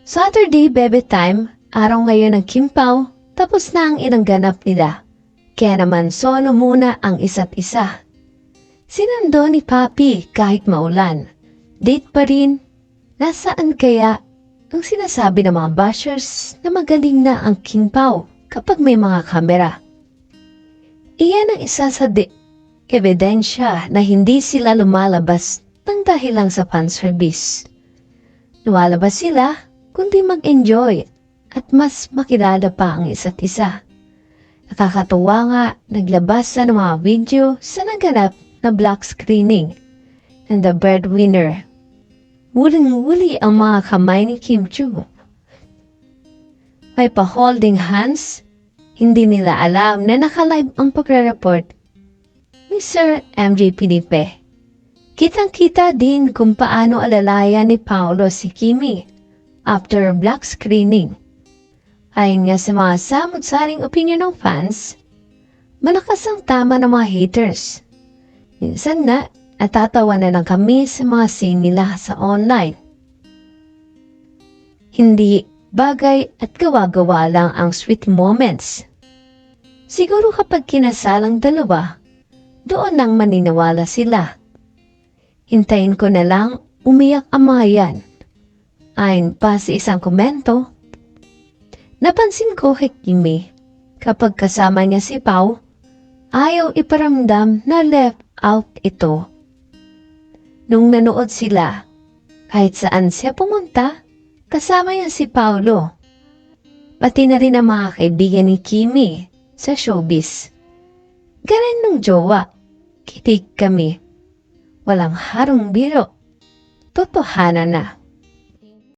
Saturday bebe time, araw ngayon ng Kimpaw, tapos na ang ilang ganap nila. Kaya naman solo muna ang isa't isa. Sinando ni Papi kahit maulan. Date pa rin. Nasaan kaya ang sinasabi ng mga bashers na magaling na ang Kimpaw kapag may mga kamera? Iyan ang isa sa di- ebidensya na hindi sila lumalabas ng dahil lang sa fan service. Lumalabas sila kundi mag-enjoy at mas makilala pa ang isa't isa. Nakakatuwa nga naglabas na ng mga video sa naganap na black screening and the breadwinner. Wuling-wuli ang mga kamay ni Kim Chu. May pa-holding hands, hindi nila alam na nakalive ang pagre-report ni Sir MJ Pinipe. Kitang-kita din kung paano alalayan ni Paolo si Kimi after black screening. Ayon nga sa mga samot-saring opinion ng fans, malakas ang tama ng mga haters. Minsan na, natatawa na lang kami sa mga scene nila sa online. Hindi bagay at gawa-gawa lang ang sweet moments. Siguro kapag kinasalang dalawa, doon nang maniniwala sila. Hintayin ko na lang umiyak ang mga yan. Ayon pa sa isang komento, napansin ko kay Kimi, kapag kasama niya si Pau, ayaw iparamdam na left out ito. Nung nanood sila, kahit saan siya pumunta, kasama niya si Paulo. Pati na rin ang mga kaibigan ni Kimi sa showbiz. Ganon nung jowa, kitig kami. Walang harong biro. Totohanan na.